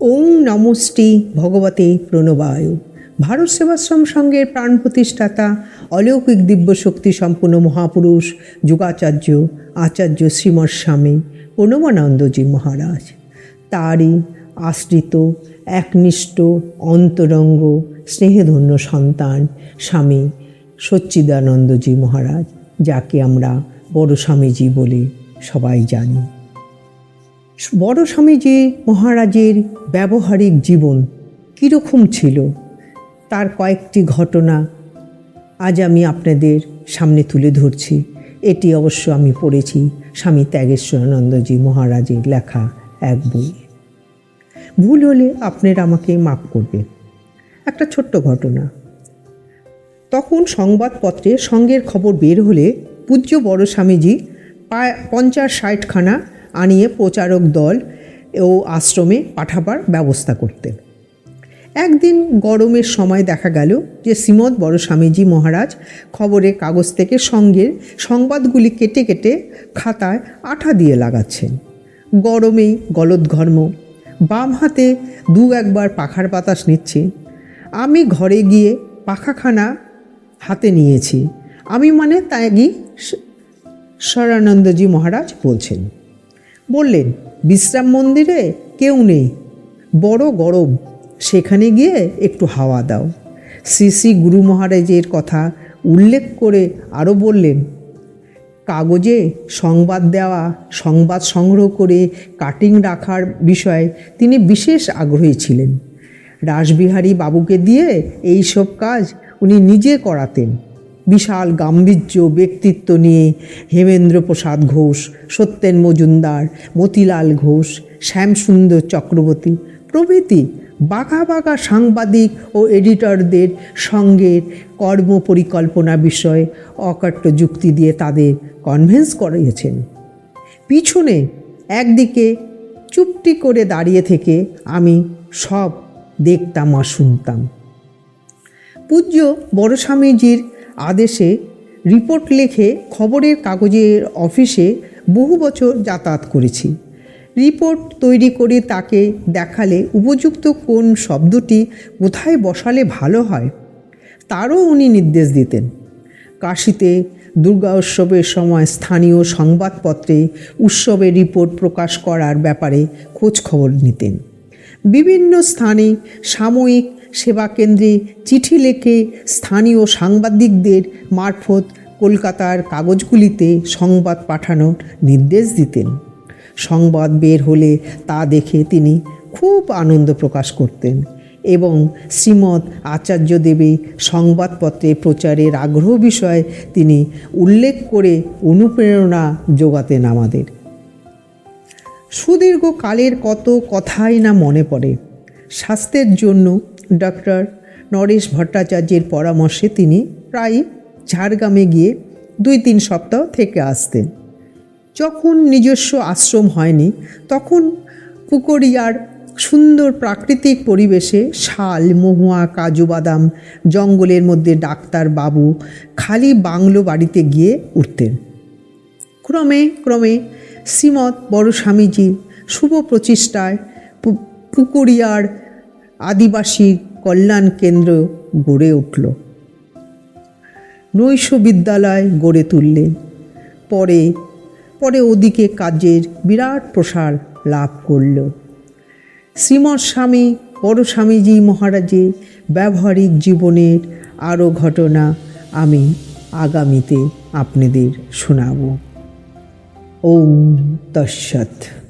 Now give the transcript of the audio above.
ওং নমস্তি ভগবতে প্রণবায়ু। ভারত সেবাশ্রম সঙ্গের প্রাণ প্রতিষ্ঠাতা, অলৌকিক দিব্য শক্তি সম্পন্ন মহাপুরুষ, যুগাচার্য, আচার্য শ্রীমৎ স্বামী প্রণবানন্দজি মহারাজ। তারই আশ্রিত, একনিষ্ঠ, অন্তরঙ্গ, স্নেহধন্য সন্তান স্বামী সচ্চিদানন্দজি মহারাজ, যাকে আমরা বড় স্বামীজি বলে সবাই জানি। বড় স্বামীজি মহারাজের ব্যবহারিক জীবন কীরকম ছিল, তার কয়েকটি ঘটনা আজ আমি আপনাদের সামনে তুলে ধরছি। এটি অবশ্য আমি পড়েছি স্বামী ত্যাগেশ্বরানন্দজি মহারাজের লেখা এক বই। ভুল হলে আপনারা আমাকে মাফ করবেন। একটা ছোট্ট ঘটনা। তখন সংবাদপত্রে সঙ্গের খবর বের হলে পূজ্য বড় স্বামীজি পঞ্চাশ ষাটখানা আনিয়ে প্রচারক দল ও আশ্রমে পাঠাবার ব্যবস্থা করতেন। একদিন গরমের সময় দেখা গেল যে শ্রীমৎ বড় স্বামীজি মহারাজ খবরের কাগজ থেকে সঙ্গের সংবাদগুলি কেটে কেটে খাতায় আঠা দিয়ে লাগাচ্ছেন। গরমেই গলদঘর্ম বাম হাতে দু একবার পাখার বাতাস নিচ্ছে। আমি ঘরে গিয়ে পাখাখানা হাতে নিয়েছি। আমি মানে ত্যাগী স্বরানন্দজি মহারাজ বলছেন। বললেন, বিশ্রাম মন্দিরে কেউ নেই। বড় গরম। সেখানে গিয়ে একটু হাওয়া দাও। শ্রী শ্রী গুরু মহারাজের কথা উল্লেখ করে আরও বললেন, কাগজে সংবাদ দেওয়া, সংবাদ সংগ্রহ করে কাটিং রাখার বিষয়ে তিনি বিশেষ আগ্রহী ছিলেন। রাসবিহারী বাবুকে দিয়ে এই সব কাজ উনি নিজে করাতেন। বিশাল গাম্ভীর্য, ব্যক্তিত্ব নিয়ে হেমেন্দ্র প্রসাদ ঘোষ, সত্যেন মজুমদার, মতিলাল ঘোষ, শ্যামসুন্দর চক্রবর্তী প্রভৃতি বাঘা বাঘা সাংবাদিক ও এডিটরদের সঙ্গের কর্ম পরিকল্পনা বিষয়ে অকাট্য যুক্তি দিয়ে তাদের কনভিন্স করিয়েছেন। পিছনে একদিকে চুপটি করে দাঁড়িয়ে থেকে আমি সব দেখতাম আর শুনতাম। পূজ্য বড় স্বামীজির আদেশে রিপোর্ট লেখে খবরের কাগজের অফিসে বহু বছর যাতায়াত করেছি। রিপোর্ট তৈরি করে তাকে দেখালে উপযুক্ত কোন শব্দটি কোথায় বসালে ভালো হয়, তারও উনি নির্দেশ দিতেন। কাশিতে দুর্গা উৎসবের সময় স্থানীয় সংবাদপত্রে উৎসবের রিপোর্ট প্রকাশ করার ব্যাপারে খোঁজ খবর নিতেন। বিভিন্ন স্থানে সাময়িক সেবা কেন্দ্রে চিঠি লেখে স্থানীয় সাংবাদিকদের মারফত কলকাতার কাগজগুলিতে সংবাদ পাঠানোর নির্দেশ দিতেন। সংবাদ বের হলে তা দেখে তিনি খুব আনন্দ প্রকাশ করতেন এবং শ্রীমৎ আচার্য দেবী সংবাদপত্রে প্রচারের আগ্রহ বিষয়ে তিনি উল্লেখ করে অনুপ্রেরণা যোগাতেন আমাদের। সুদীর্ঘ কালের কত কথাই না মনে পড়ে। স্বাস্থ্যের জন্য ডক্টর নরেশ ভট্টাচার্যের পরামর্শে তিনি প্রায় ঝাড়গ্রামে গিয়ে দুই তিন সপ্তাহ থেকে আসতেন। যখন নিজস্ব আশ্রম হয়নি, তখন পুকুরিয়ার সুন্দর প্রাকৃতিক পরিবেশে শাল, মহুয়া, কাজু বাদাম, জঙ্গলের মধ্যে ডাক্তার বাবু খালি বাংলো বাড়িতে গিয়ে উঠতেন। ক্রমে ক্রমে শ্রীমৎ বড় স্বামীজি শুভ প্রচেষ্টায় পুকুরিয়ার আদিবাসী কল্যাণ কেন্দ্র গড়ে উঠল। নৈশ বিদ্যালয় গড়ে তুললেন পরে পরে ওদিকে কাজের বিরাট প্রসার লাভ করল। শ্রীমৎ স্বামী, বড় স্বামীজি মহারাজের ব্যবহারিক জীবনের আরও ঘটনা আমি আগামীতে আপনাদের শোনাব। ওম তৎসৎ।